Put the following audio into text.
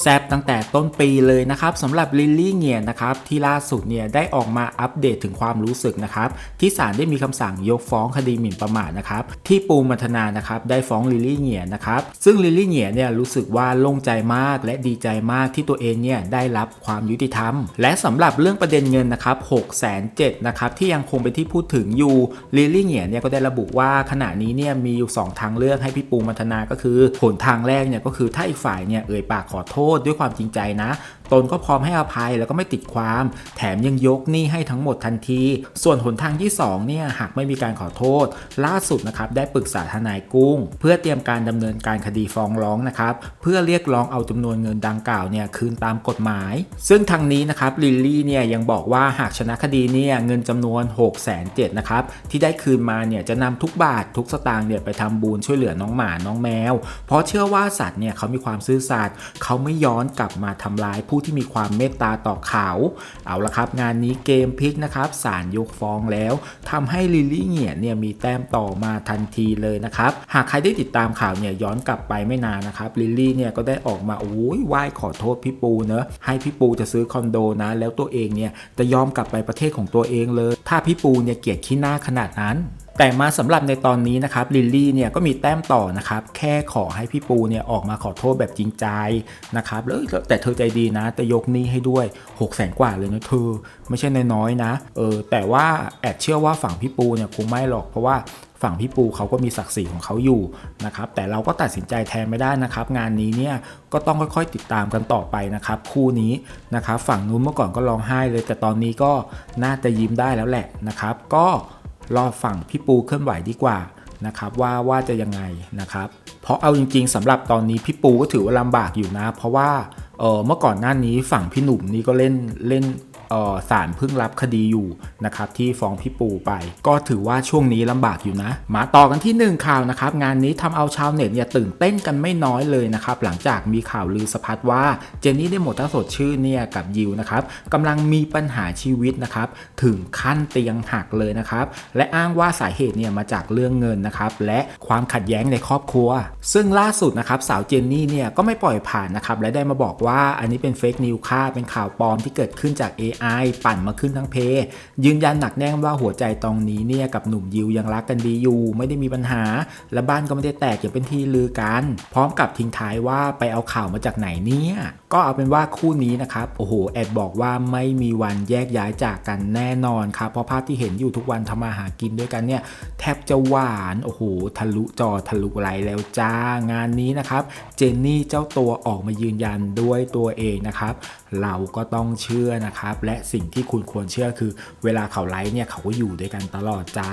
แซบตั้งแต่ต้นปีเลยนะครับสำหรับลิลลี่เงียนะครับที่ล่าสุดเนี่ยได้ออกมาอัปเดตถึงความรู้สึกนะครับที่ศาลได้มีคำสั่งยกฟ้องคดีหมิ่นประมาทนะครับที่ปูมัทนานะครับได้ฟ้องลิลลี่เงียนะครับซึ่งลิลลี่เงียเนี่ยรู้สึกว่าโล่งใจมากและดีใจมากที่ตัวเองเนี่ยได้รับความยุติธรรม และสำหรับเรื่องประเด็นเงินนะครับ6 7 0 0 0นะครับที่ยังคงเป็นที่พูดถึงอยู่ลิลลี่เงียเนี่ยก็ได้ระบุว่าขณะนี้เนี่ยมีอยู่ 2 ทางเลือกให้พี่ปูมัทนาก็คือผลทางแรกเนี่ยก็คือถ้าอีกฝ่ายเนี่ยเอ่ยปากขอโทษด้วยความจริงใจนะ ตนก็พร้อมให้อภัยแล้วก็ไม่ติดความ แถมยังยกหนี้ให้ทั้งหมดทันที ส่วนหนทางที่2เนี่ยหากไม่มีการขอโทษ ล่าสุดนะครับได้ปรึกษาทนายกุ้ง เพื่อเตรียมการดำเนินการคดีฟ้องร้องนะครับเพื่อเรียกร้องเอาจำนวนเงินดังกล่าวเนี่ยคืนตามกฎหมาย ซึ่งทางนี้นะครับลิลลี่เนี่ยยังบอกว่าหากชนะคดีเนี่ยเงินจำนวน6 7 0 0 0นะครับที่ได้คืนมาเนี่ยจะนำทุกบาททุกสตางค์เนี่ยไปทำบุญช่วยเหลือน้องหมาน้องแมว เพราะเชื่อว่าสัตว์เนี่ยเขามีความซื่อสัตย์เขาไม่ย้อนกลับมาทำร้ายผู้ที่มีความเมตตาต่อเขา เอาละครับ งานนี้เกมพลิกนะครับศาลยกฟ้องแล้วทำให้ลิลลี่เงียเนี่ยมีแต้มต่อมาทันทีเลยนะครับหากใครได้ติดตามข่าวเนี่ยย้อนกลับไปไม่นานนะครับลิลลี่เนี่ยก็ได้ออกมาโอ้ยไหว้ขอโทษพี่ปูเนอะให้พี่ปูจะซื้อคอนโดนะ แล้วตัวเองเนี่ยจะยอมกลับไปประเทศของตัวเองเลย ถ้าพี่ปูเนี่ยเกลียดขี้หน้าขนาดนั้น แต่มาสำหรับในตอนนี้นะครับลิลลี่เนี่ยก็มีแต้มต่อนะครับแค่ขอให้พี่ปูเนี่ยออกมาขอโทษแบบจริงใจนะครับแล้วแต่เธอใจดีนะแต่ยกนี้ให้ด้วย6 0 0 0 0 0กว่าเลยนะเธอไม่ใช่น้อยๆนะเออแต่ว่าแอบเชื่อว่าฝั่งพี่ปูเนี่ยคงไม่หรอกเพราะว่าฝั่งพี่ปูเขาก็มีศักดิ์ศรีของเขาอยู่นะครับแต่เราก็ตัดสินใจแทนไม่ได้นะครับ งานนี้เนี่ยก็ต้องค่อยๆติดตามกันต่อไปนะครับ คู่นี้นะครับฝั่งนู้นเมื่อก่อนก็ร้องไห้เลย แต่ตอนนี้ก็น่าจะยิ้มได้แล้วแหละนะครับ ก็ รอฝั่งพี่ปูเคลื่อนไหวดีกว่านะครับว่าว่าจะยังไงนะครับ เพราะเอาจริง ๆสำหรับตอนนี้พี่ปูก็ถือว่าลำบากอยู่นะ เพราะว่าเออเมื่อก่อนหน้านี้ฝั่งพี่หนุ่มนี่ก็เล่นเล่น ศาลเพิ่งรับคดีอยู่นะครับที่ฟ้องพี่ปูไป ก็ถือว่าช่วงนี้ลำบากอยู่นะ มาต่อกันที่หนึ่งข่าวนะครับ งานนี้ทำเอาชาวเน็ตเนี่ยตื่นเต้นกันไม่น้อยเลยนะครับ หลังจากมีข่าวลือสะพัดว่าเจนนี่ได้หมดทั้งสดชื่อเนี่ยกับยิวนะครับกำลังมีปัญหาชีวิตนะครับ ถึงขั้นเตียงหักเลยนะครับ และอ้างว่าสาเหตุเนี่ยมาจากเรื่องเงินนะครับ และความขัดแย้งในครอบครัว ซึ่งล่าสุดนะครับสาวเจนนี่เนี่ยก็ไม่ปล่อยผ่านนะครับและได้มาบอกว่าอันนี้เป็นเฟกนิวค่าเป็นข่าวปลอมที่เกิดขึ้นจาก AI ปั่นมาขึ้นทั้งเพยืนยันหนักแน่นว่าหัวใจตรงนี้เนี่ยกับหนุ่มยิวยังรักกันดีอยู่ ไม่ได้มีปัญหา และบ้านก็ไม่ได้แตกอย่างเป็นที่ลือกัน พร้อมกับทิ้งท้ายว่าไปเอาข่าวมาจากไหนเนี่ยก็เอาเป็นว่าคู่นี้นะครับโอ้โหแอบบอกว่าไม่มีวันแยกย้ายจากกันแน่นอนครับเพราะภาพที่เห็นอยู่ทุกวันทำมาหากินด้วยกันเนี่ยแทบจะหวานโอ้โหทะลุจอทะลุไหลแล้วจ้างานนี้นะครับเจนนี่เจ้าตัวออกมายืนยันด้วยตัวเองนะครับเราก็ต้องเชื่อนะครับและสิ่งที่คุณควรเชื่อคือ เวลาเขาไลฟ์เนี่ยเขาก็อยู่ด้วยกันตลอดจ้า